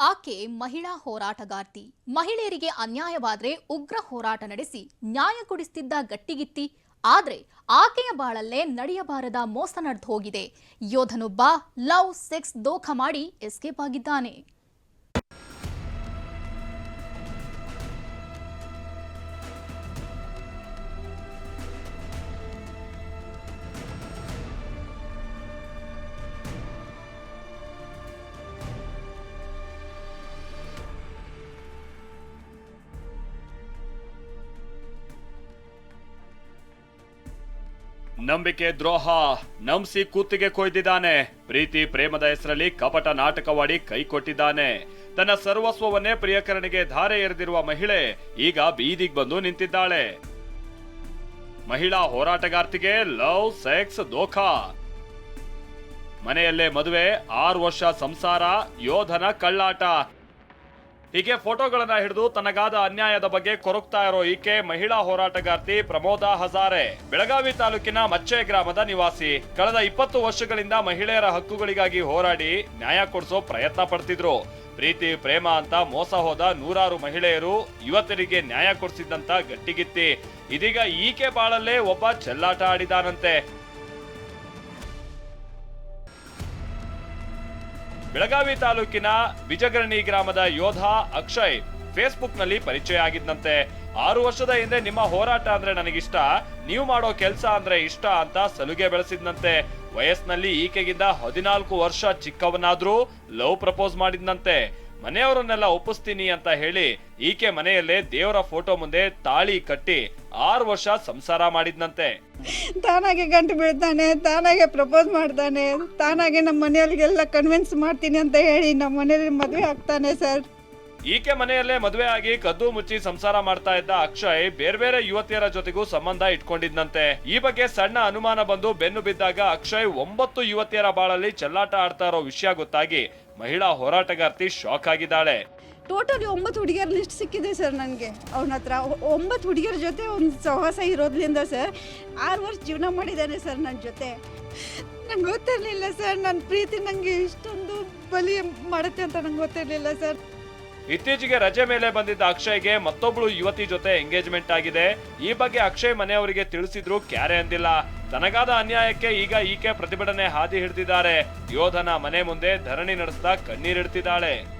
ಆಕೆ ಮಹಿಳಾ ಹೋರಾಟಗಾರ್ತಿ. ಮಹಿಳೆಯರಿಗೆ ಅನ್ಯಾಯವಾದ್ರೆ ಉಗ್ರ ಹೋರಾಟ ನಡೆಸಿ, ನ್ಯಾಯ ಕೊಡಿಸ್ತಿದ್ದ ಗಟ್ಟಿಗಿತ್ತಿ. ಆದ್ರೆ ಆಕೆಯ ಬಾಳಲ್ಲೇ ನಡೆಯಬಾರದ ಮೋಸ ನಡೆದು ಹೋಗಿದೆ ಯೋಧನೊಬ್ಬ ಲವ್, ಸೆಕ್ಸ್ ದೋಖ ಮಾಡಿ ಎಸ್ಕೇಪ್ ಆಗಿದ್ದಾನೆ. ನಂಬಿಕೆ ದ್ರೋಹ ನಂಬಿಸಿ ಕೂತಿಗೆ ಕೊಯ್ದಿದ್ದಾನೆ. ಪ್ರೀತಿ ಪ್ರೇಮದ ಹೆಸರಲ್ಲಿ ಕಪಟ ನಾಟಕವಾಡಿ ಕೈ ಕೊಟ್ಟಿದ್ದಾನೆ. ತನ್ನ ಸರ್ವಸ್ವವನ್ನೇ ಪ್ರಿಯಕರಣಿಗೆ ಧಾರೆ ಎರೆದಿರುವ ಮಹಿಳೆ ಈಗ ಬೀದಿಗೆ ಬಂದು ನಿಂತಿದ್ದಾಳೆ. ಮಹಿಳಾ ಹೋರಾಟಗಾರ್ತಿಗೆ ಲವ್, ಸೆಕ್ಸ್, ದೋಖಾ. ಮನೆಯಲ್ಲೇ ಮದುವೆ, ಆರು ವರ್ಷ ಸಂಸಾರ, ಯೋಧನ ಕಳ್ಳಾಟ. ಹೀಗೆ ಫೋಟೋಗಳನ್ನ ಹಿಡಿದು ತನಗಾದ ಅನ್ಯಾಯದ ಬಗ್ಗೆ ಕೊರಗ್ತಾ ಇರೋ ಈಕೆ ಮಹಿಳಾ ಹೋರಾಟಗಾರ್ತಿ ಪ್ರಮೋದಾ ಹಜಾರೆ. ಬೆಳಗಾವಿ ತಾಲೂಕಿನ ಮಚ್ಚೆ ಗ್ರಾಮದ ನಿವಾಸಿ. ಕಳೆದ ಇಪ್ಪತ್ತು ವರ್ಷಗಳಿಂದ ಮಹಿಳೆಯರ ಹಕ್ಕುಗಳಿಗಾಗಿ ಹೋರಾಡಿ ನ್ಯಾಯ ಕೊಡಿಸೋ ಪ್ರಯತ್ನ ಪಡ್ತಿದ್ರು. ಪ್ರೀತಿ, ಪ್ರೇಮ ಅಂತ ಮೋಸ ಹೋದ ನೂರಾರು ಮಹಿಳೆಯರು ಯುವತರಿಗೆ ನ್ಯಾಯ ಕೊಡಿಸಿದ್ದಂತ ಗಟ್ಟಿಗಿತ್ತಿ. ಇದೀಗ ಈಕೆ ಬಾಳಲ್ಲೇ ಒಬ್ಬ ಚೆಲ್ಲಾಟ ಆಡಿದಾನಂತೆ. ಬೆಳಗಾವಿ ತಾಲೂಕಿನ ಬಿಜಗರಣಿ ಗ್ರಾಮದ ಯೋಧ ಅಕ್ಷಯ್ ಫೇಸ್ಬುಕ್ನಲ್ಲಿ ಪರಿಚಯ ಆಗಿದ್ದಂತೆ ಆರು ವರ್ಷದ ಹಿಂದೆ ನಿಮ್ಮ ಹೋರಾಟ ಅಂದ್ರೆ ನನಗಿಷ್ಟ, ನೀವು ಮಾಡೋ ಕೆಲಸ ಅಂದ್ರೆ ಇಷ್ಟ ಅಂತ ಸಲುಗೆ ಬೆಳೆಸಿದ್ನಂತೆ. ವಯಸ್ಸಿನಲ್ಲಿ ಈಕೆಗಿಂತ ಹದಿನಾಲ್ಕು ವರ್ಷ ಚಿಕ್ಕವನಾದ್ರೂ ಲವ್ ಪ್ರಪೋಸ್ ಮಾಡಿದ್ನಂತೆ. ಮನೆಯವರನ್ನೆಲ್ಲ ಒಪ್ಪಿಸ್ತೀನಿ ಅಂತ ಹೇಳಿ ಈಕೆ ಮನೆಯಲ್ಲೇ ದೇವರ ಫೋಟೋ ಮುಂದೆ ತಾಳಿ ಕಟ್ಟಿ ಆರು ವರ್ಷ ಸಂಸಾರ ಮಾಡಿದ್ನಂತೆ. ತಾನಾಗೆ ಗಂಟು ಬೀಳ್ತಾನೆ, ತಾನಾಗೆ ಪ್ರಪೋಸ್ ಮಾಡ್ತಾನೆ, ತಾನಾಗೆ ನಮ್ಮ ಮನೆಯವ್ರಿಗೆಲ್ಲ ಕನ್ವಿನ್ಸ್ ಮಾಡ್ತೀನಿ ಅಂತ ಹೇಳಿ ನಮ್ಮ ಮನೆಯಲ್ಲಿ ಮದುವೆ ಆಗ್ತಾನೆ ಸರ್. ಈಕೆ ಮನೆಯಲ್ಲೇ ಮದುವೆ ಆಗಿ ಕದ್ದು ಮುಚ್ಚಿ ಸಂಸಾರ ಮಾಡ್ತಾ ಇದ್ದ ಅಕ್ಷಯ್ ಬೇರೆ ಬೇರೆ ಯುವತಿಯರ ಜೊತೆಗೂ ಸಂಬಂಧ ಇಟ್ಕೊಂಡಿದ್ನಂತೆ. ಈ ಬಗ್ಗೆ ಸಣ್ಣ ಅನುಮಾನ ಬಂದು ಬೆನ್ನು ಬಿದ್ದಾಗ ಅಕ್ಷಯ್ ಒಂಬತ್ತು ಯುವತಿಯರ ಬಾಳಲ್ಲಿ ಚೆಲ್ಲಾಟ ಆಡ್ತಾ ಇರೋ ವಿಷಯ ಗೊತ್ತಾಗಿ ಮಹಿಳಾ ಹೋರಾಟಗಾರ್ತಿ ಶಾಕ್ ಆಗಿದ್ದಾಳೆ. ಟೋಟಲಿ ಒಂಬತ್ತು ಹುಡುಗಿಯರ ಲಿಸ್ಟ್ ಸಿಕ್ಕಿದೆ ಸರ್ ನನಗೆ. ಅವನ ಹತ್ರ ಒಂಬತ್ತು ಹುಡುಗಿಯರ ಜೊತೆ ಒಂದು ಸಹವಾಸ ಇರೋದ್ರಿಂದ ಸರ್ ಆರು ವರ್ಷ ಜೀವನ ಮಾಡಿದ್ದಾನೆ ಸರ್ ನನ್ನ ಜೊತೆ. ನಂಗೆ ಗೊತ್ತಿರಲಿಲ್ಲ ಸರ್ ನನ್ನ ಪ್ರೀತಿ ನನಗೆ ಇಷ್ಟೊಂದು ಬಲಿ ಮಾಡುತ್ತೆ ಅಂತ ನಂಗೆ ಗೊತ್ತಿರಲಿಲ್ಲ ಸರ್ ಇತ್ತೀಚೆಗೆ ರಜೆ ಮೇಲೆ ಬಂದಿದ್ದ ಅಕ್ಷಯ್ಗೆ ಮತ್ತೊಬ್ಳು ಯುವತಿ ಜೊತೆ ಎಂಗೇಜ್ಮೆಂಟ್ ಆಗಿದೆ. ಈ ಬಗ್ಗೆ ಅಕ್ಷಯ್ ಮನೆಯವರಿಗೆ ತಿಳಿಸಿದ್ರು ಕ್ಯಾರೆ ಅಂದಿಲ್ಲ. ತನಗಾದ ಅನ್ಯಾಯಕ್ಕೆ ಈಗ ಈಕೆ ಪ್ರತಿಭಟನೆ ಹಾದಿ ಹಿಡಿದಿದ್ದಾರೆ. ಯೋಧನ ಮನೆ ಮುಂದೆ ಧರಣಿ ನಡೆಸ್ತಾ ಕಣ್ಣೀರಿಡ್ತಿದ್ದಾಳೆ.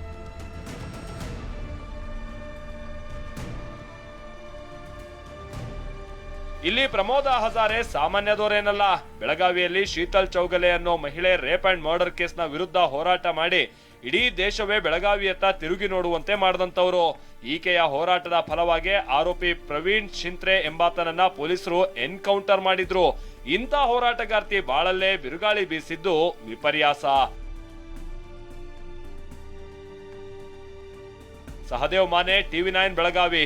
ಇಲ್ಲಿ ಪ್ರಮೋದ ಹಜಾರೆ ಸಾಮಾನ್ಯದವರೇನಲ್ಲ. ಬೆಳಗಾವಿಯಲ್ಲಿ ಶೀತಲ್ ಚೌಗಲೆ ಅನ್ನೋ ಮಹಿಳೆ ರೇಪ್ ಅಂಡ್ ಮರ್ಡರ್ ಕೇಸ್ನ ವಿರುದ್ಧ ಹೋರಾಟ ಮಾಡಿ ಇಡೀ ದೇಶವೇ ಬೆಳಗಾವಿಯತ್ತ ತಿರುಗಿ ನೋಡುವಂತೆ ಮಾಡಿದಂತವರು ಈಕೆಯ ಹೋರಾಟದ ಫಲವಾಗಿ ಆರೋಪಿ ಪ್ರವೀಣ್ ಶಿಂತ್ರೆ ಎಂಬಾತನನ್ನ ಪೊಲೀಸರು ಎನ್ಕೌಂಟರ್ ಮಾಡಿದ್ರು. ಇಂಥ ಹೋರಾಟಗಾರ್ತಿ ಬಾಳಲ್ಲೇ ಬಿರುಗಾಳಿ ಬೀಸಿದ್ದು ವಿಪರ್ಯಾಸ. Sahadev Mane, TV nine, Belagavi.